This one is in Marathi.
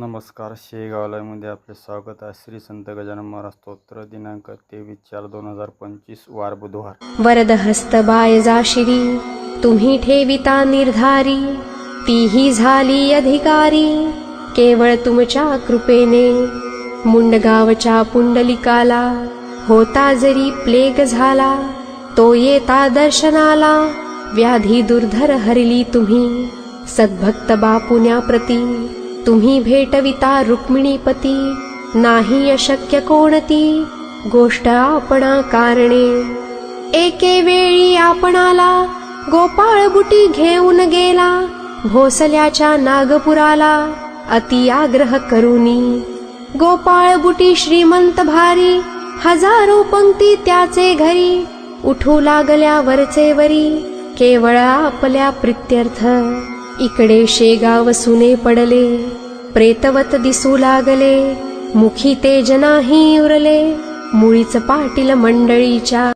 नमस्कार शेगावलामध्ये आपले स्वागत आहे. श्री संत गजानन महाराज स्तोत्र दिनांक तेवीस चार दोन हजार पंचवीस वार बुधवार. वरद हस्त बायजाशिरी तुम्ही ठेविता निर्धारी तीही झाली अधिकारी केवळ तुमच्या कृपेने. मुंडगावच्या पुंडलिकाला होता जरी प्लेग झाला तो येता दर्शनाला व्याधी दुर्धर हरली तुम्ही सद्भक्त बापुण्याप्रती तुम्ही भेटविता रुक्मिणीपती. नाही अशक्य कोणती? गोष्ट आपणा कारणे. एके वेळी आपणाला गोपाळ बुटी घेऊन गेला. भोसल्याच्या नागपुराला अति आग्रह करुनी. गोपाळ बुटी श्रीमंत भारी हजारो पंक्ती त्याचे घरी. उठू लागल्या वरचे वरी केवळ आपल्या प्रित्यर्थ. इकडे शेगाव सुने पडले. प्रेतवत दिसू लागले मुखी ते जनाही उरले मुळीच पाटील मंडळीच्या